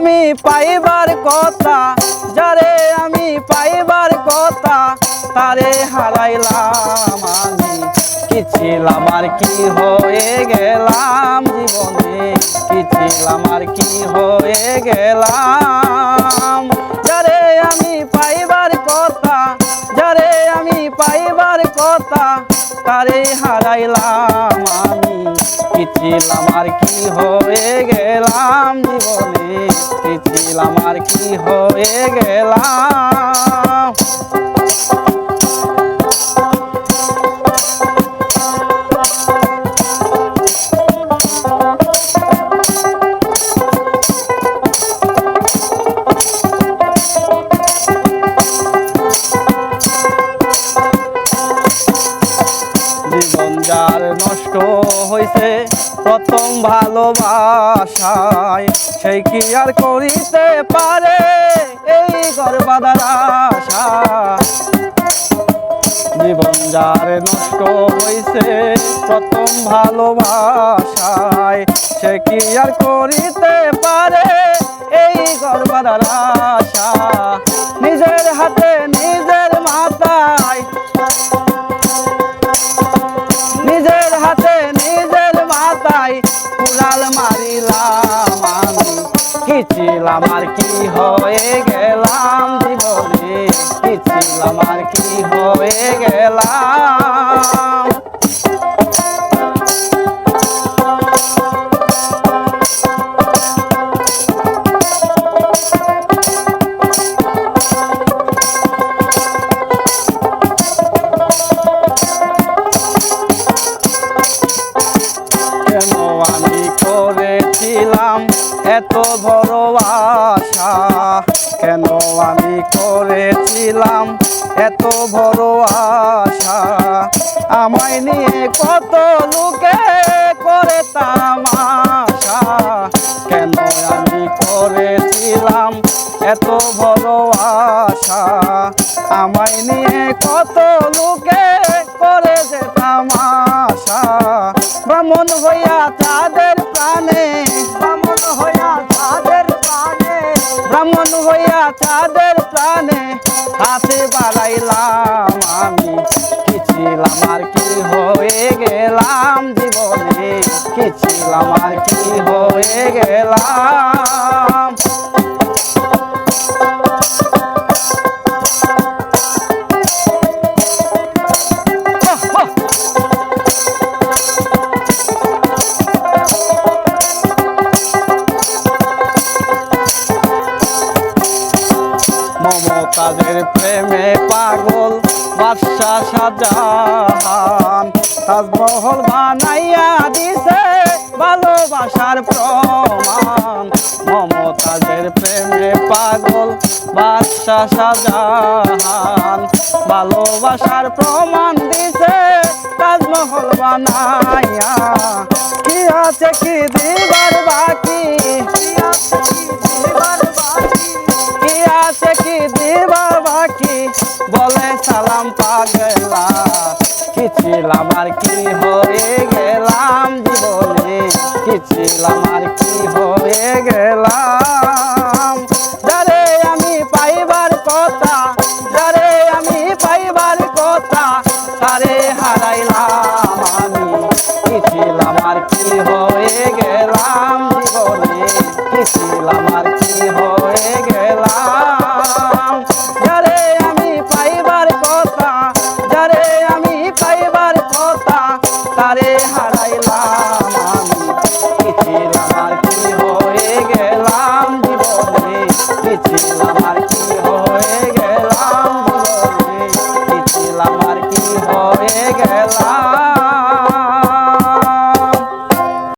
আমি পাইবার কথা, যারে আমি পাইবার কথা, তারে হারাইলাম আমি। কি ছিলাম আর কি হয়ে গেলাম জীবনে? কি ছিলাম আর কি হয়ে গেলাম? যারে আমি পাইবার কথা, যারে আমি পাইবার কথা, তারে হারাইলাম কি আর কি হয়ে গেলাম জীবনে? কি আর কি হয়ে গেলাম? হয়েছে প্রথম ভালোবাসায়। সেই কি আর করিতে পারে এই গর্বাদার আশা জীবন যার নষ্ট হয়েছে প্রথম ভালোবাসায়। সে কি আর করিতে পারে এই গর্বাদার আশা নিজের হাতে নিজের মাথায় কুড়াল মারিলাম আমি। কি ছিলাম আর কি হয়ে গেলাম জীবনে। কি ছিলাম আর কি হয়ে গেলাম। আমি করেছিলাম এত বড় কেন আমি করেছিলাম এত বড় আমায় নিয়ে কত লোকে করে তামাশা কেন আমি করেছিলাম এত বড় আমায় নিয়ে হইয়া তাদের প্রাণে হাতে বাড়াইলাম আমি। কি ছিলাম আর কি হয়ে গেলাম জীবনে? কি ছিলাম আর কি হয়ে গেলাম? মমতাজের প্রেমে পাগল, বাদশা সাজাহান তাজমহল বানাইয়া দিছে ভালোবাসার প্রমাণ। মমতাজের প্রেমে পাগল, বাদশা সাজাহান ভালোবাসার প্রমাণ দিছে তাজমহল বানাইয়া। কি আছে, কি দিবার বাকি? সালাম পাগলা। কি ছিলাম আর কি হয়ে গেলাম জীবনে? কি ছিলাম আর কি হয়ে গেলাম?